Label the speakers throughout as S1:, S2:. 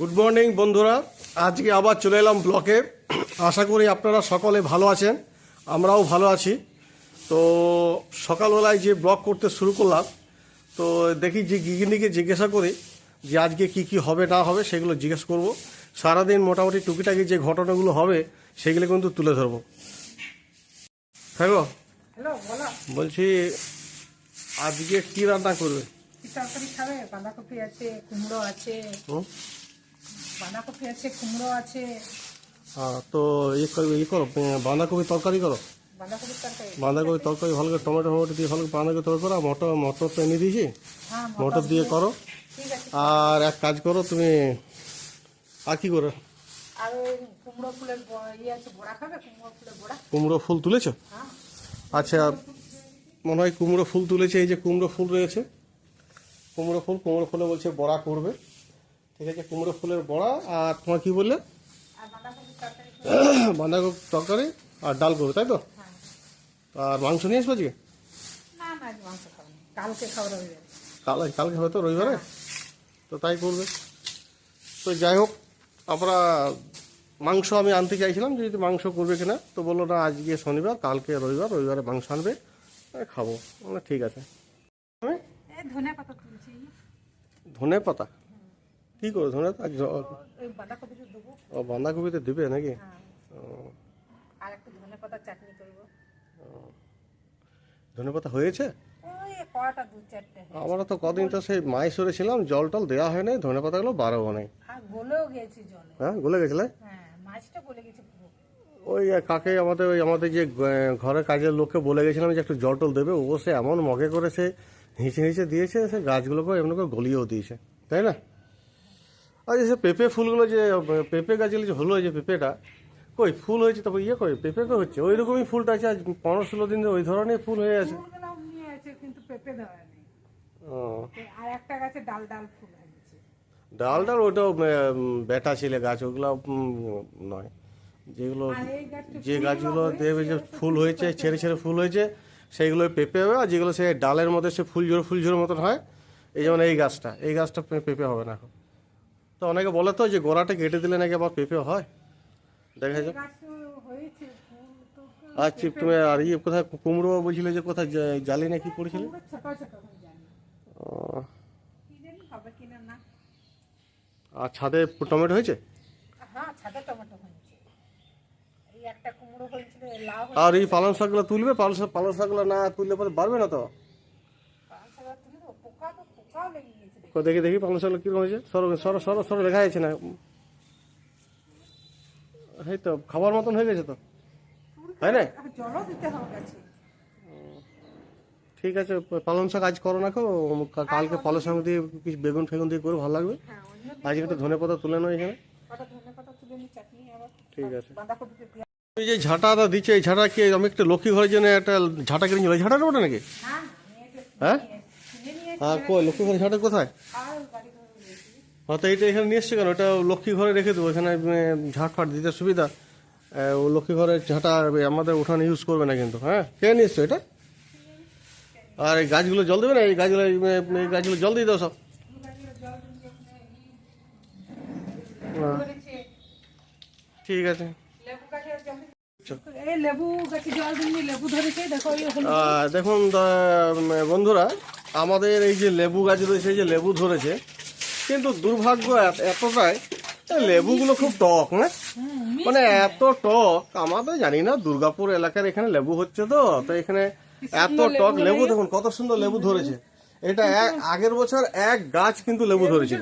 S1: Good morning বন্ধুরা। আজকে আবার চলে এলাম ব্লকে। আশা করি আপনারা সকলে ভালো আছেন আমরাও ভালো আছি। তো সকালবেলায় যে ব্লগ করতে শুরু করলাম তো দেখি যে গিগিনিকে জিজ্ঞাসা করি যে আজকে কি কি হবে না হবে সেগুলো জিজ্ঞেস করব। সারাদিন মোটামুটি টুকিটাকি যে ঘটনাগুলো হবে সেগুলো কিন্তু তুলে ধরবো। হ্যালো?
S2: হ্যালো
S1: বলছি আজকে কি রান্না করবে?
S2: কি তরকারি খাবে? বাঁধাকপি আছে কুমড়ো আছে।
S1: হুম?
S2: বাঁধাকপি আছে কুমড়ো আছে।
S1: হ্যাঁ, তো ই করবে ই করো বাঁধাকপি তরকারি করো।
S2: বাঁধাকপির তরকারি।
S1: বাঁধাকপি তরকারি ভালো করে টমেটো টমেটো দিয়ে ভালো করে বাঁধাকপি তরকারি করো মটর মটর তো এনে দিয়েছি।
S2: হ্যাঁ
S1: মটর দিয়ে করো। আর এক কাজ করো তুমি আর কি করো?
S2: আর কুমড়ো ফুলের ইয়ে আছে বড়া খাবে? কুমড়ো ফুলের বড়া?
S1: কুমড়ো ফুল তুলেছো?
S2: হ্যাঁ।
S1: আচ্ছা মনে হয় কুমড়ো ফুল তুলেছে এই যে কুমড়ো ফুল রয়েছে। কুমড়ো ফুল কুমড়ো ফুলে বলছে বড়া করবে। ঠিক আছে কুমড়ো ফুলের বড়া আর তোমার কি বললে? বাঁধাকপি তরকারি আর ডাল করবে তাই তো?
S2: হ্যাঁ
S1: আর মাংস নিয়ে আসব আজকে?
S2: কালকে হয়ে
S1: কালকে হয়তো রবিবারে? তো তাই করবে। তো যাই হোক আমরা মাংস আমি আনতে চাইছিলাম যদি মাংস করবে কিনা তো বলল না আজকে শনিবার কালকে রবিবার রবিবারে মাংস আনবে আমি খাব। ঠিক আছে।
S2: ধনে পাতা
S1: ধনে পাতা কি করো
S2: ওই বাঁধাকপিটা
S1: ও বাঁধাকপিতে দিবে নাকি?
S2: হ্যাঁ। আর একটু ধনে পাতা চাটনি করব।
S1: ধনে পাতা হয়েছে? আমরা তো কদিন তো সেই মাইসরে ছিলাম জল টল দেওয়া হয় নাই ধনে পাতাগুলো বারো নেই।
S2: জলে।
S1: হ্যাঁ গলে গেছিলে?
S2: হ্যাঁ
S1: ওই কাকে আমাদের ওই আমাদের যে ঘরের কাজের লোককে বলে গেছিলাম যে একটু জল টল দেবে ও সে এমন মগে করেছে হিঁচে হিঁচে দিয়েছে সে গাছগুলোকে এমন করে গলিয়েও দিয়েছে। তাই না? আর এই পেঁপে ফুলগুলো যে পেঁপে গাছগুলো যে হলো যে পেঁপেটা কই ফুল হয়েছে? তারপর ইয়ে কই? পেঁপে তো হচ্ছে। ওই রকমই ফুলটা আছে। আজ পনেরো ষোলো দিন ওই ধরনের ফুল হয়ে আছে।
S2: কিন্তু পেঁপে
S1: ও,
S2: আর একটা গাছে ডাল ডাল ফুল
S1: ডাল ডাল ওটাও বেটা ছিলে গাছ ওগুলো নয়। যেগুলো যে গাছগুলো দেবে যে ফুল হয়েছে ছেড়ে ছেড়ে ফুল হয়েছে সেইগুলো পেঁপে হবে। আর যেগুলো সে ডালের মধ্যে সে ফুল ঝোড় ফুল ঝোড় মতন হয় এই যেমন এই গাছটা। এই গাছটা পেঁপে হবে না এখন। তো অনেকে বলে তো যে গোড়াটা কেটে দিলে নাকি আবার পেঁপে হয়? দেখা যাক। চিপ তুমি আর ইয়ে কোথায় কুমড়ো বলছিলে যে কোথায় জালি নাকি পড়েছিল? আর ছাদে টমেটো হয়েছে?
S2: হ্যাঁ
S1: আর এই পালং শাকগুলো তুলবে? পালং শাক পালং শাকগুলো না তুললে পরে পারবে না তো?
S2: দেখি।
S1: কো দেখি দেখি পালং শাকগুলো কীরকম হয়েছে? সরো সরো সরো সরো দেখা যাচ্ছে না? এই তো খাবার মতন হয়ে গেছে তো। তাই না? ঠিক আছে পালং শাক আজ করো না কালকে পালং শাক দিয়ে কিছু বেগুন ফেগুন দিয়ে করে ভালো লাগবে।
S2: হ্যাঁ
S1: আজকে একটু ধনে পাতা তুলে নাও এখানে। ঠিক আছে। এই যে ঝাঁটাটা দিচ্ছে এই ঝাঁটা কি আমি একটা লক্ষ্মী ঘরের জন্য একটা ঝাঁটা কিনে ওই ঝাঁটাটা ওটা নাকি?
S2: হ্যাঁ?
S1: হ্যাঁ হ্যাঁ কই লক্ষ্মী কোথায়?
S2: গেছি
S1: হয়তো এটা এখানে নিয়ে এসছে কেন? ওটা লক্ষ্মী ঘরে রেখে দেবো এখানে ঝাঁট ফাট দিতে সুবিধা। ও লক্ষ্মী ঝাঁটা আমাদের উঠানে ইউজ করবে না কিন্তু হ্যাঁ? কে নিয়ে এসছো এটা আর এই গাছগুলো জল দেবে না? এই গাছগুলো এই গাছগুলো জল দিয়ে দাও সব। হ্যাঁ, ঠিক আছে। দেখুন বন্ধুরা আমাদের এই যে লেবু গাছ রয়েছে এই যে লেবু ধরেছে কিন্তু দুর্ভাগ্য এত- এতটাই লেবুগুলো খুব টক না? মানে এত টক আমাদের জানি না দুর্গাপুর এলাকার এখানে লেবু হচ্ছে তো তো এখানে এত টক লেবু দেখুন কত সুন্দর লেবু ধরেছে। এটা এক আগের বছর এক গাছ কিন্তু লেবু ধরেছিল।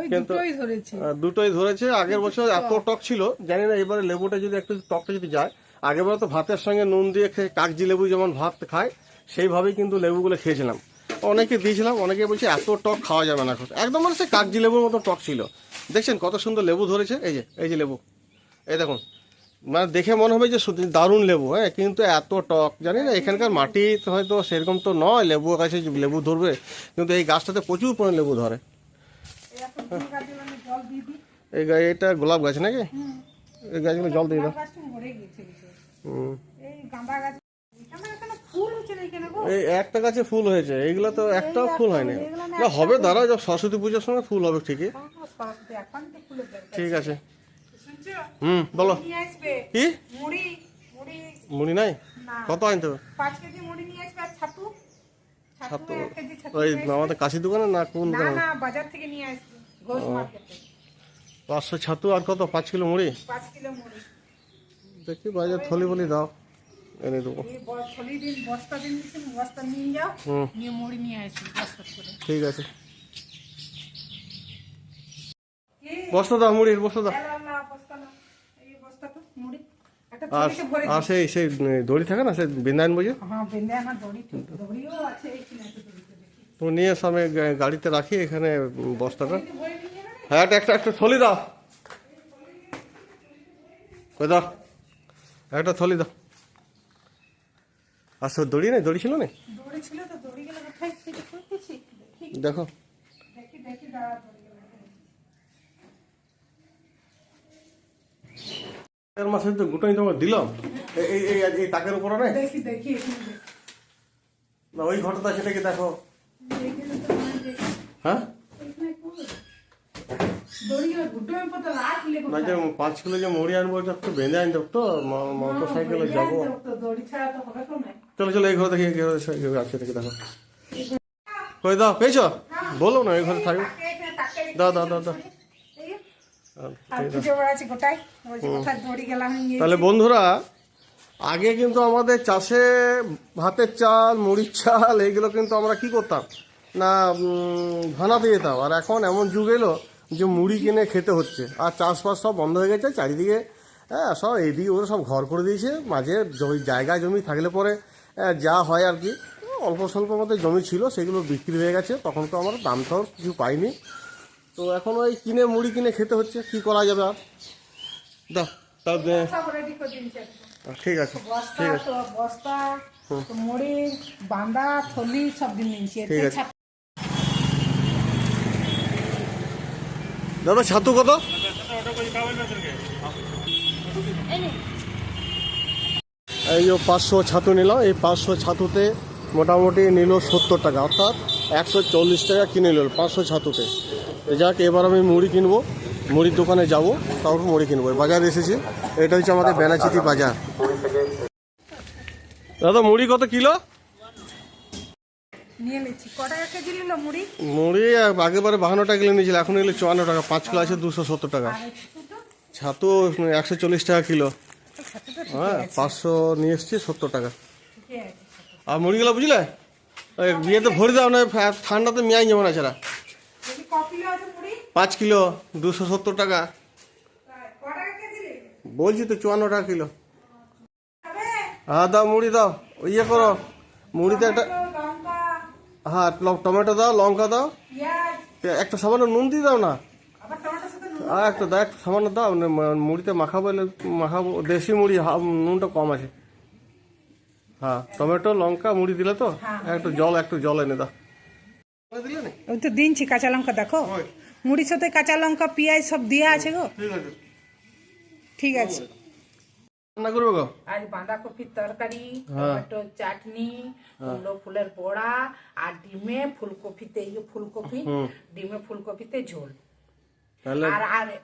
S2: ওই দুটোই ধরেছে।
S1: আগের বছর এত টক। ছিল জানি না এবারে লেবুটা যদি একটু টকটা যদি যায় আগের বার তো ভাতের সঙ্গে নুন দিয়ে খেয়ে কাগজি লেবু যেমন ভাত খায় সেইভাবেই কিন্তু লেবুগুলো খেয়েছিলাম। অনেকে দিয়েছিলাম অনেকে বলছে এত টক খাওয়া যাবে না। একদম মানে সে কাগজি লেবুর মতো টক ছিল। দেখছেন কত সুন্দর লেবু ধরেছে? এই যে এই যে লেবু। এই দেখুন মানে দেখে মনে হবে যে দারুণ লেবু হ্যাঁ? কিন্তু এত টক জানি না এখানকার মাটি তো হয়তো সেরকম তো নয় লেবু গাছে লেবু ধরবে কিন্তু এই গাছটাতে প্রচুর পরিমাণে লেবু ধরে।
S2: এই
S1: এটা গোলাপ গাছ নাকি? এই গাছগুলো জল দিয়ে দাও। হুম।
S2: গাছ এখানে এখানে ফুল হচ্ছে না এখানে গো
S1: এই একটা গাছে ফুল হয়েছে এইগুলো তো একটাও ফুল হয়নি। না হবে দাঁড়া যখন সরস্বতী পুজোর সময় ফুল হবে ঠিকই।
S2: ফুলের দরকার
S1: ঠিক আছে। হুম বলো। কি?
S2: মুড়ি
S1: নাই? কত আনতে হবে?
S2: ছাতু।
S1: ওই আমাদের কাশি দোকানে না কোন দোকানে?
S2: বাজার থেকে নিয়ে আসবে ঘোষ মার্কেটে।
S1: পাঁচশো ছাতু আর কত? পাঁচ কিলো মুড়ি?
S2: পাঁচ কিলো মুড়ি।
S1: দেখি বাজার থলি বলি দাও। এনে দেবো। ঠিক আছে। বস্তা দাও মুড়ির বস্তা দাও।
S2: তো
S1: আর আর সেই সেই দড়ি থাকে না সেই বিন্দায়ন বুঝে
S2: হ্যাঁ
S1: তুমি নিয়ে গা- গাড়িতে রাখি এখানে বস্তাটা। হ্যাঁ একটা একটা একটা থলি দাও। কই দাও। একটা থলি দাও। আর সব দড়ি নেই? দড়ি ছিল না
S2: তো দেখি
S1: দেখো
S2: দেখি। দেখি। দাঁড়া দড়ি গেলে
S1: এর মাসে তো গোটাই তোমার দিলাম এই এই- এই তাকের উপরে
S2: দেখি
S1: না ওই ঘরটা সেটা কি দেখো?
S2: তো।
S1: হ্যাঁ? না যে পাঁচ কিলো যে মুড়ি আনব একটু বেঁধে আনতে তো মোটর সাইকেলে যাব। চলো চলো এই ঘরে দেখি কি আছে দেখি দেখো। কই দাও পেয়েছ? বলো না এই ঘরে
S2: তাকে
S1: দাও দাও দাও দাও। তাহলে বন্ধুরা আগে কিন্তু আমাদের চাষে ভাতের চাল মুড়ির চাল এইগুলো কিন্তু আমরা কি করতাম? না উম, ভানাতে যেতাম। আর এখন এমন যুগ এলো যে মুড়ি কিনে খেতে হচ্ছে। আর চাষবাস সব বন্ধ হয়ে গেছে চারিদিকে হ্যাঁ সব এইদিকে ওরা সব ঘর করে দিয়েছে। মাঝে জমি জায়গা জমি থাকলে পরে যা হয় আর কি। অল্প স্বল্প মতো জমি ছিল সেগুলো বিক্রি হয়ে গেছে। তখন তো আমরা দামটাও কিছু পাইনি। তো এখন ওই কিনে মুড়ি কিনে খেতে হচ্ছে কি করা যাবে আর। ঠিক আছে ঠিক আছে।
S2: বস্তা মুড়ি বাঁধা থলি সব দিন
S1: ঠিক আছে। দাদা ছাতু কত? এই যে পাঁচশো ছাতু নিলাম এই পাঁচশো ছাতুতে মোটামুটি নিল সত্তর টাকা অর্থাৎ একশো চল্লিশ টাকা কিনে নিল পাঁচশো ছাতুতে। যাক এবার আমি মুড়ি কিনবো মুড়ির দোকানে যাব তারপর মুড়ি কিনবো। বাজার এসেছি এটা হচ্ছে আমাদের বেনাচিতি বাজার। দাদা মুড়ি কত কিলো?
S2: মুড়ি?
S1: মুড়ি আগেবারে বাহান্ন টাকা কিলো নিয়েছিল এখন এগুলো চুয়ান্ন টাকা পাঁচ কিলো আছে দুশো সত্তর টাকা। ছাতু একশো চল্লিশ টাকা কিলো। হ্যাঁ পাঁচশো নিয়ে এসছি সত্তর টাকা। আর মুড়িগুলো বুঝলে? বিয়েতে ভরে দাও না ঠান্ডাতে মেয়াই যাব না ছাড়া। পাঁচ কিলো দুশো সত্তর টাকা? বলছি তো চুয়ান্ন টাকা কিলো। হ্যাঁ দাও মুড়ি দাও। ইয়ে করো মুড়িতে একটা হ্যাঁ টমেটো দাও লঙ্কা দাও। একটা সামান্য নুন দিয়ে দাও না
S2: আবার টমেটোর সাথে নুন।
S1: আর একটা দাও সামান্য দাও মুড়িতে মাখাবো এলে মাখাবো দেশি মুড়ি নুনটা কম আছে। হ্যাঁ টমেটো লঙ্কা মুড়ি দিলে তো? একটু জল একটু জল এনে দাও। দিলে না?
S2: ওই তো দিনছি কাঁচা লঙ্কা দেখো। মুড়ির সাথে কাঁচা লঙ্কা পেঁয়াজ সব দেওয়া আছে গো।
S1: ঠিক আছে। রান্না করবে গো?
S2: আজ বাঁধাকপির তরকারি
S1: হ্যাঁ।
S2: টমেটো চাটনি কুমড়ো ফুলের বড়া আর ডিমে ফুলকপিতে ফুলকপি ডিমে ফুলকপিতে ঝোল।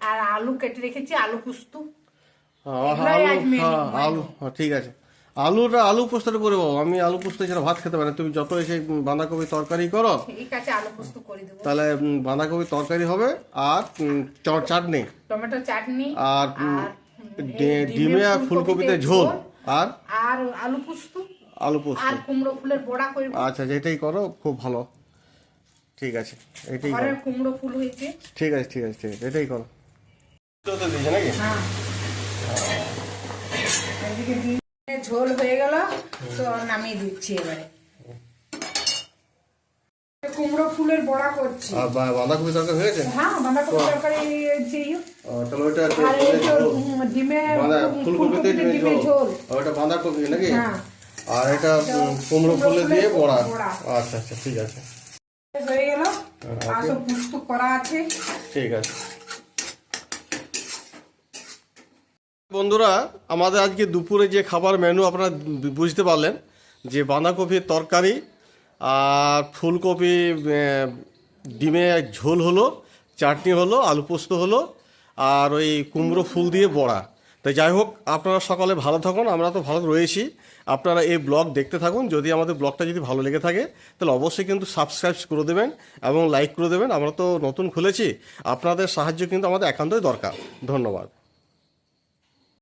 S2: আর আলু কেটে রেখেছি আলু কুস্তু
S1: হ্যাঁ, আলু হ্যাঁ আলু হ্যাঁ ঠিক আছে। আলুটা আলু পোস্তটা করে বাবু আমি আলু পোস্ত ছাড়া ভাত খেতে পারি। তুমি যত এসে বাঁধাকপি তরকারি করো
S2: ঠিক আছে আলু কুস্তু করে দেবো।
S1: তাহলে বাঁধাকপি তরকারি হবে আর চাটনি।
S2: টমেটো চাটনি
S1: আর ডিমে আর ফুলকপিতে ঝোল। আর?
S2: আর আলু পোস্ত।
S1: আলু পোস্ত।
S2: আর কুমড়ো ফুলের বড়া করে
S1: আচ্ছা যেটাই করো খুব ভালো। ঠিক আছে এটাই করো।
S2: কুমড়ো ফুল হয়েছে।
S1: ঠিক আছে ঠিক আছে ঠিক আছে এটাই করো। তো দিয়েছে নাকি?
S2: হ্যাঁ। ডিমের ঝোল হয়ে গেল তো নামিয়ে দিচ্ছি এবারে। কুমড়ো ফুলের বড়া করছি।
S1: আর বাঁধাকপি তরকারি
S2: হ্যাঁ বাঁধাকপি তরকারি সেই
S1: তাহলে ওইটা
S2: আর এই তো উম, ডিমে
S1: বাঁধা ফুলকপিতে
S2: ফুলকপিতে ডিমের ঝোল।
S1: ওটা বাঁধাকপি নাকি?
S2: হ্যাঁ।
S1: আর এটা কুমড়ো ফুলে দিয়ে বড়া। আচ্ছা আচ্ছা ঠিক আছে।
S2: হয়ে গেল। আর সব পুস্তু করা আছে।
S1: ঠিক আছে। বন্ধুরা আমাদের আজকে দুপুরে যে খাবার মেনু আপনারা বুঝতে পারলেন যে বাঁধাকপির তরকারি আর ফুলকপি ডিমে ঝোল হলো চাটনি হলো আলু পোস্ত হলো আর ওই কুমড়ো ফুল দিয়ে বড়া। তাই যাই হোক, আপনারা সকলে ভালো থাকুন, আমরা তো ভালো রয়েছি। আপনারা এই ব্লগ দেখতে থাকুন, যদি আমাদের ব্লগটা যদি ভালো লেগে থাকে, তাহলে অবশ্যই কিন্তু সাবস্ক্রাইব করে দেবেন এবং লাইক করে দেবেন। আমরা তো নতুন খুলেছি, আপনাদের সাহায্য কিন্তু আমাদের একান্তই দরকার। ধন্যবাদ।